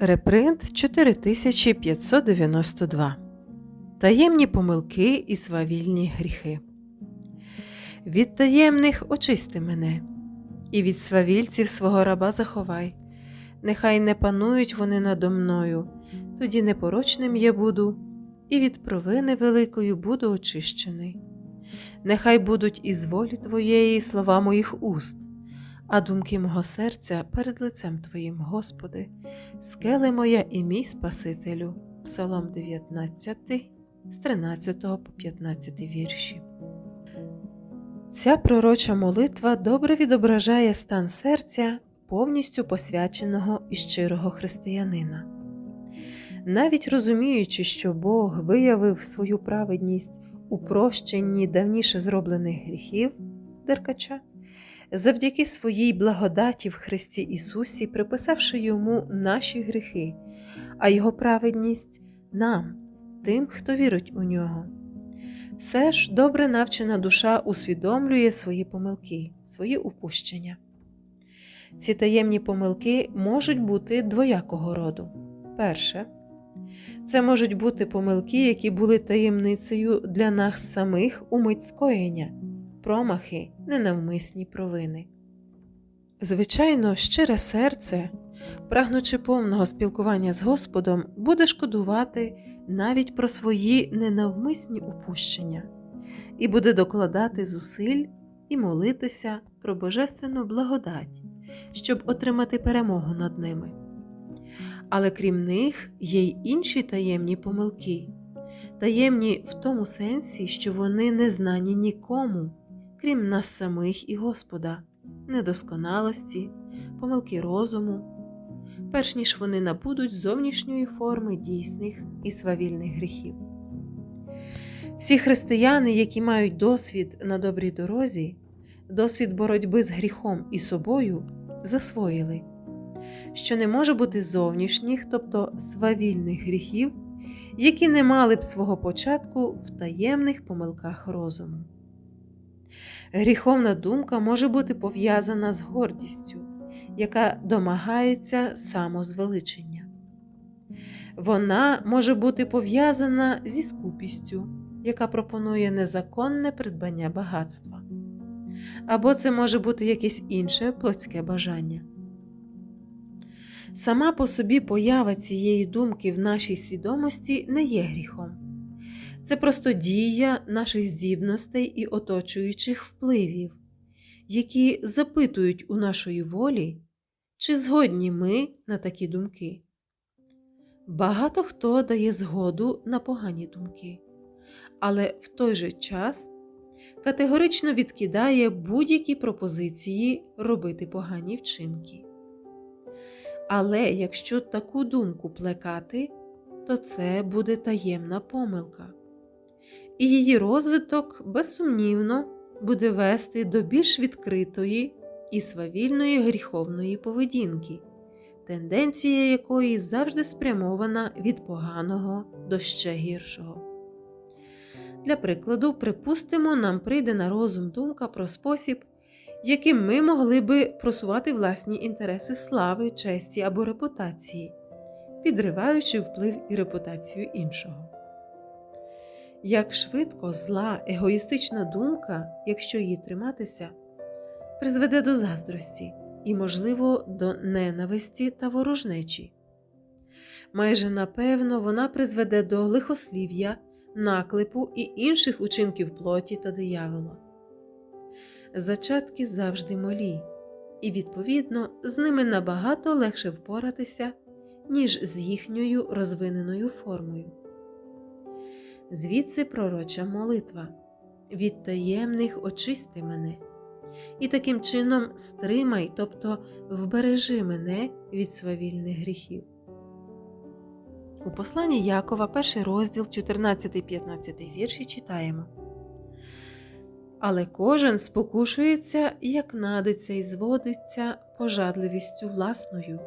Репринт 4592. Таємні помилки і свавільні гріхи. Від таємних очисти мене, і від свавільців свого раба заховай. Нехай не панують вони надо мною, тоді непорочним я буду, і від провини великою буду очищений. Нехай будуть із волі Твоєї слова моїх уст, а думки мого серця перед лицем Твоїм, Господи, скеле моя і мій Спасителю. Псалом 19, з 13 по 15 вірші. Ця пророча молитва добре відображає стан серця повністю посвяченого і щирого християнина. Навіть розуміючи, що Бог виявив свою праведність у прощенні давніше зроблених гріхів Деркача, завдяки своїй благодаті в Христі Ісусі, приписавши йому наші гріхи, а Його праведність нам, тим, хто вірить у нього. Все ж добре навчена душа усвідомлює свої помилки, свої упущення. Ці таємні помилки можуть бути двоякого роду. Перше, це можуть бути помилки, які були таємницею для нас самих у мить скоєння, промахи, ненавмисні провини. Звичайно, щире серце, прагнучи повного спілкування з Господом, буде шкодувати навіть про свої ненавмисні упущення і буде докладати зусиль і молитися про божественну благодать, щоб отримати перемогу над ними. Але крім них є й інші таємні помилки, таємні в тому сенсі, що вони не знані нікому, крім нас самих і Господа, недосконалості, помилки розуму, перш ніж вони набудуть зовнішньої форми дійсних і свавільних гріхів. Всі християни, які мають досвід на добрій дорозі, досвід боротьби з гріхом і собою, засвоїли, що не може бути зовнішніх, тобто свавільних гріхів, які не мали б свого початку в таємних помилках розуму. Гріховна думка може бути пов'язана з гордістю, яка домагається самозвеличення. Вона може бути пов'язана зі скупістю, яка пропонує незаконне придбання багатства. Або це може бути якесь інше плотське бажання. Сама по собі поява цієї думки в нашій свідомості не є гріхом. Це просто дія наших здібностей і оточуючих впливів, які запитують у нашої волі, чи згодні ми на такі думки. Багато хто дає згоду на погані думки, але в той же час категорично відкидає будь-які пропозиції робити погані вчинки. Але якщо таку думку плекати, то це буде таємна помилка, і її розвиток безсумнівно буде вести до більш відкритої і свавільної гріховної поведінки, тенденція якої завжди спрямована від поганого до ще гіршого. Для прикладу, припустимо, нам прийде на розум думка про спосіб, яким ми могли би просувати власні інтереси слави, честі або репутації, підриваючи вплив і репутацію іншого. Як швидко зла, егоїстична думка, якщо її триматися, призведе до заздрості і, можливо, до ненависті та ворожнечі. Майже напевно вона призведе до лихослів'я, наклепу і інших учинків плоті та диявола. Зачатки завжди малі, і, відповідно, з ними набагато легше впоратися, ніж з їхньою розвиненою формою. Звідси пророча молитва від таємних очисти мене, і таким чином стримай, тобто вбережи мене від свавільних гріхів. У посланні Якова, перший розділ, 14-15 вірші читаємо. Але кожен спокушується, як надиться і зводиться пожадливістю власною.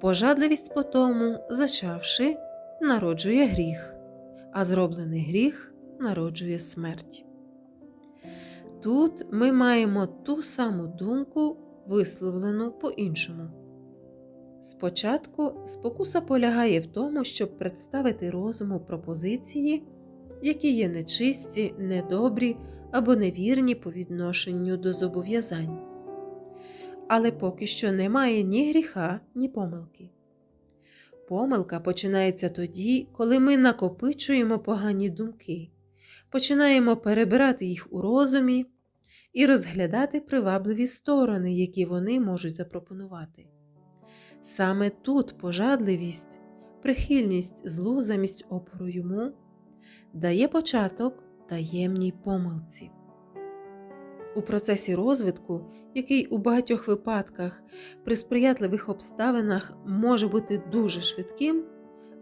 Пожадливість потому, зачавши, народжує гріх, а зроблений гріх народжує смерть. Тут ми маємо ту саму думку, висловлену по-іншому. Спочатку спокуса полягає в тому, щоб представити розуму пропозиції, які є нечисті, недобрі або невірні по відношенню до зобов'язань. Але поки що немає ні гріха, ні помилки. Помилка починається тоді, коли ми накопичуємо погані думки, починаємо перебирати їх у розумі і розглядати привабливі сторони, які вони можуть запропонувати. Саме тут пожадливість, прихильність злу замість опору йому дає початок таємній помилці. У процесі розвитку, який у багатьох випадках при сприятливих обставинах може бути дуже швидким,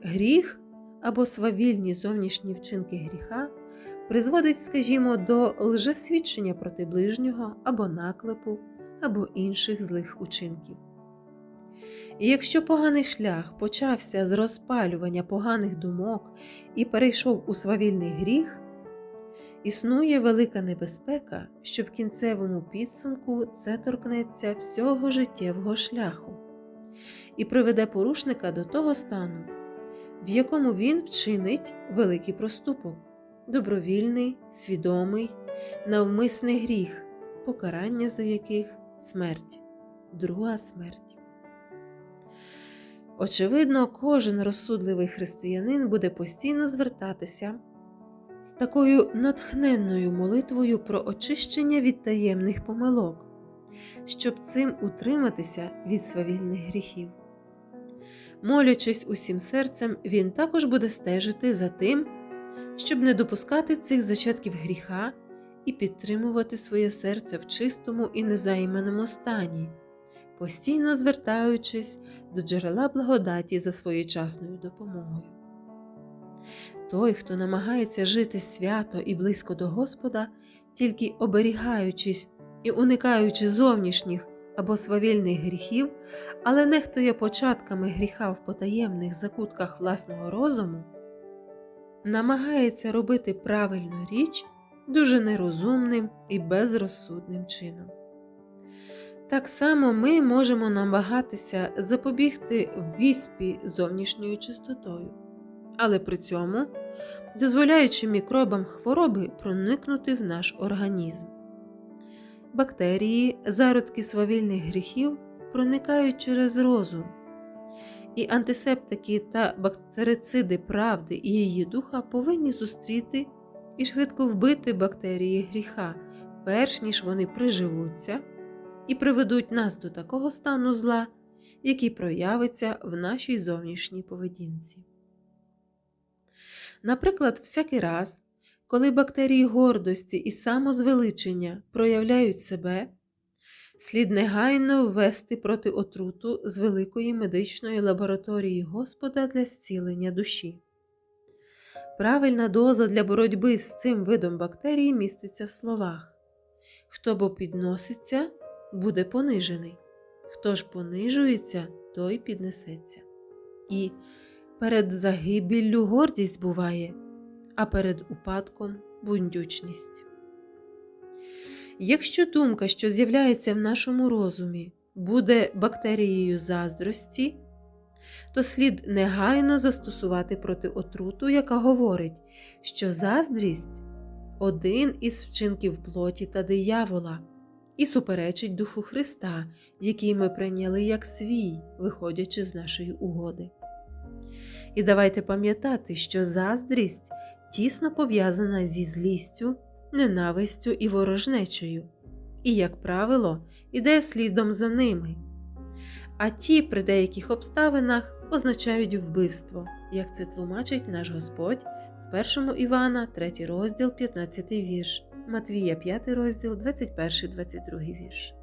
гріх або свавільні зовнішні вчинки гріха призводить, скажімо, до лжесвідчення проти ближнього або наклепу, або інших злих учинків. І якщо поганий шлях почався з розпалювання поганих думок і перейшов у свавільний гріх, існує велика небезпека, що в кінцевому підсумку це торкнеться всього життєвого шляху і приведе порушника до того стану, в якому він вчинить великий проступок, добровільний, свідомий, навмисний гріх, покарання за яких смерть, друга смерть. Очевидно, кожен розсудливий християнин буде постійно звертатися з такою натхненною молитвою про очищення від таємних помилок, щоб цим утриматися від свавільних гріхів. Молячись усім серцем, він також буде стежити за тим, щоб не допускати цих зачатків гріха і підтримувати своє серце в чистому і незайманому стані постійно звертаючись до джерела благодаті за своєчасною допомогою. Той, хто намагається жити свято і близько до Господа, тільки оберігаючись і уникаючи зовнішніх або свавільних гріхів, але нехтує початками гріха в потаємних закутках власного розуму, намагається робити правильну річ дуже нерозумним і безрозсудним чином. Так само ми можемо намагатися запобігти віспі зовнішньою чистотою, але при цьому дозволяючи мікробам хвороби проникнути в наш організм. Бактерії, зародки свавільних гріхів проникають через розум, і антисептики та бактерициди правди і її духа повинні зустріти і швидко вбити бактерії гріха, перш ніж вони приживуться і приведуть нас до такого стану зла, який проявиться в нашій зовнішній поведінці. Наприклад, всякий раз, коли бактерії гордості і самозвеличення проявляють себе, слід негайно ввести проти отруту з великої медичної лабораторії Господа для зцілення душі. Правильна доза для боротьби з цим видом бактерій міститься в словах Хто бо підноситься, буде понижений. Хто ж понижується, той піднесеться. І перед загибіллю гордість буває, а перед упадком бундючність. Якщо думка, що з'являється в нашому розумі, буде бактерією заздрості, то слід негайно застосувати проти отруту, яка говорить, що заздрість один із вчинків плоті та диявола і суперечить Духу Христа, який ми прийняли як свій, виходячи з нашої угоди. І давайте пам'ятати, що заздрість тісно пов'язана зі злістю, ненавистю і ворожнечею, і, як правило, іде слідом за ними. А ті при деяких обставинах означають вбивство, як це тлумачить наш Господь в 1 Івана, 3 розділ, 15 вірш. Матвія 5 розділ, 21-22 вірш.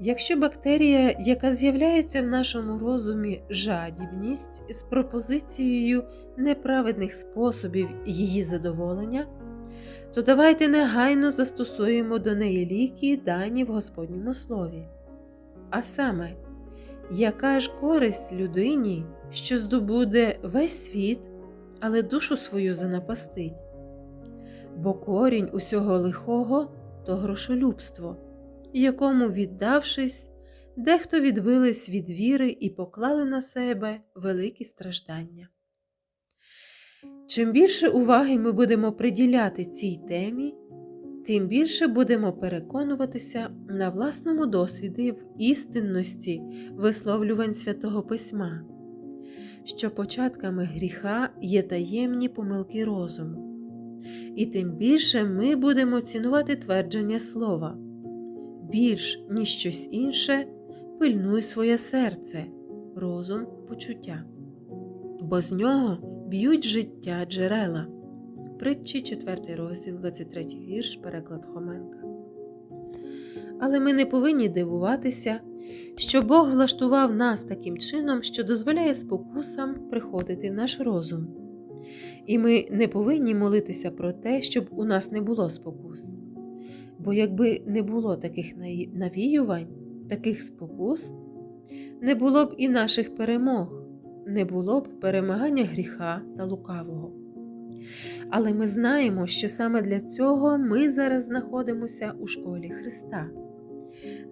Якщо бактерія, яка з'являється в нашому розумі жадібність з пропозицією неправедних способів її задоволення, то давайте негайно застосуємо до неї ліки, дані в Господньому слові. А саме, яка ж користь людині, що здобуде весь світ, але душу свою занапастить? бо корінь усього лихого то грошолюбство, якому, віддавшись, дехто відбились від віри і поклали на себе великі страждання. Чим більше уваги ми будемо приділяти цій темі, тим більше будемо переконуватися на власному досвіді в істинності висловлювань святого Письма, що початками гріха є таємні помилки розуму, і тим більше ми будемо цінувати твердження слова. Більш ніж щось інше, пильнуй своє серце, розум, почуття, бо з нього б'ють життя джерела. Притчі 4 розділ, 23 вірш, переклад Хоменка. Але ми не повинні дивуватися, що Бог влаштував нас таким чином, що дозволяє спокусам приходити в наш розум. І ми не повинні молитися про те, щоб у нас не було спокус. Бо якби не було таких навіювань, таких спокус, не було б і наших перемог, не було б перемагання гріха та лукавого. Але ми знаємо, що саме для цього ми зараз знаходимося у школі Христа.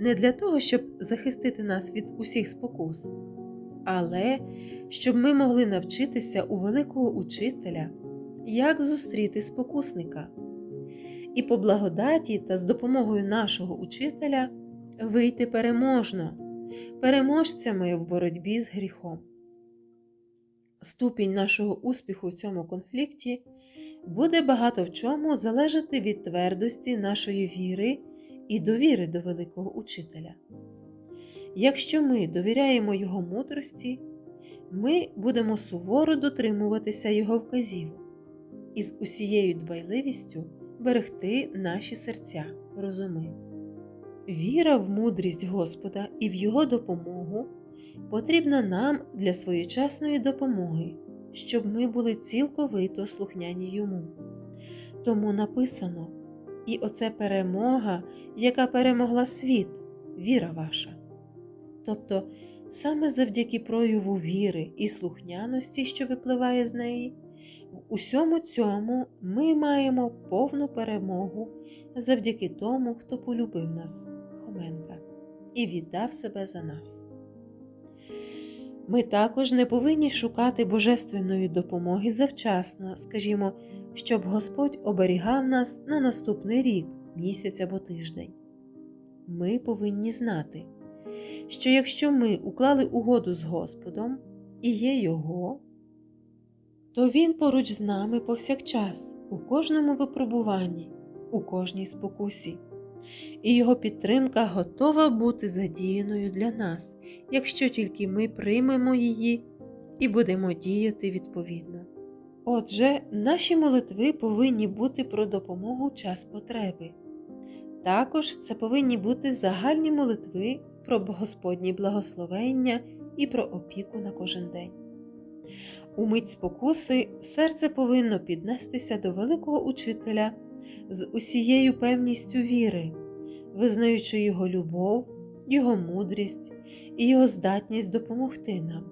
Не для того, щоб захистити нас від усіх спокус, але щоб ми могли навчитися у великого учителя, як зустріти спокусника. І по благодаті та з допомогою нашого учителя вийти переможно, переможцями в боротьбі з гріхом. Ступінь нашого успіху в цьому конфлікті буде багато в чому залежати від твердості нашої віри і довіри до великого учителя. Якщо ми довіряємо Його мудрості, ми будемо суворо дотримуватися Його вказівок і з усією дбайливістю берегти наші серця, розуми. Віра в мудрість Господа і в Його допомогу потрібна нам для своєчасної допомоги, щоб ми були цілковито слухняні йому. Тому написано і оце перемога, яка перемогла світ, віра ваша. Тобто, саме завдяки прояву віри і слухняності, що випливає з неї, усьому цьому ми маємо повну перемогу завдяки тому, хто полюбив нас, Хоменка, і віддав себе за нас. Ми також не повинні шукати божественної допомоги завчасно, скажімо, щоб Господь оберігав нас на наступний рік, місяць або тиждень. Ми повинні знати, що якщо ми уклали угоду з Господом і є Його, то Він поруч з нами повсякчас, у кожному випробуванні, у кожній спокусі і його підтримка готова бути задіяною для нас, якщо тільки ми приймемо її і будемо діяти відповідно. Отже, наші молитви повинні бути про допомогу час потреби. Також це повинні бути загальні молитви про Господні благословення і про опіку на кожен день. У мить спокуси серце повинно піднестися до великого учителя з усією певністю віри, визнаючи Його любов, Його мудрість і Його здатність допомогти нам,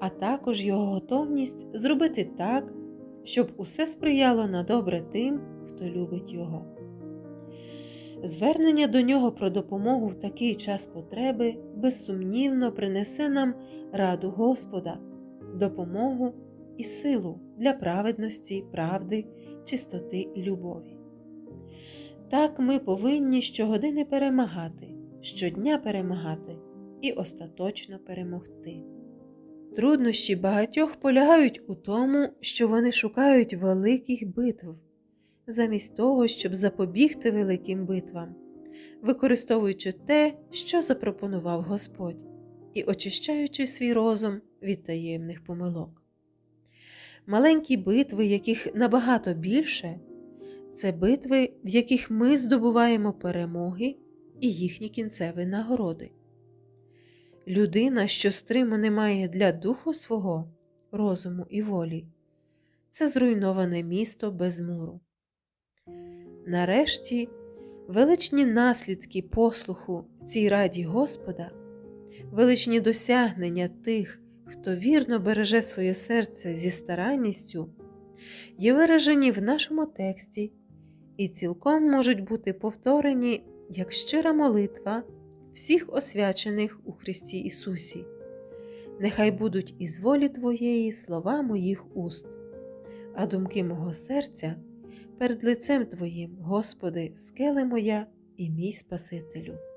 а також Його готовність зробити так, щоб усе сприяло на добре тим, хто любить Його. Звернення до нього про допомогу в такий час потреби безсумнівно принесе нам раду Господа, допомогу і силу для праведності, правди, чистоти і любові. Так ми повинні щогодини перемагати, щодня перемагати і остаточно перемогти. Труднощі багатьох полягають у тому, що вони шукають великих битв, замість того, щоб запобігти великим битвам, використовуючи те, що запропонував Господь, і очищаючи свій розум від таємних помилок. Маленькі битви, яких набагато більше, це битви, в яких ми здобуваємо перемоги і їхні кінцеві нагороди. Людина, що стриму не має для духу свого, розуму і волі, це зруйноване місто без муру. Нарешті величні наслідки послуху цій раді Господа, величні досягнення тих, хто вірно береже своє серце зі старанністю, є виражені в нашому тексті і цілком можуть бути повторені як щира молитва всіх освячених у Христі Ісусі. Нехай будуть із волі Твоєї слова моїх уст, а думки мого серця перед лицем Твоїм, Господи, скеле моя і мій Спасителю.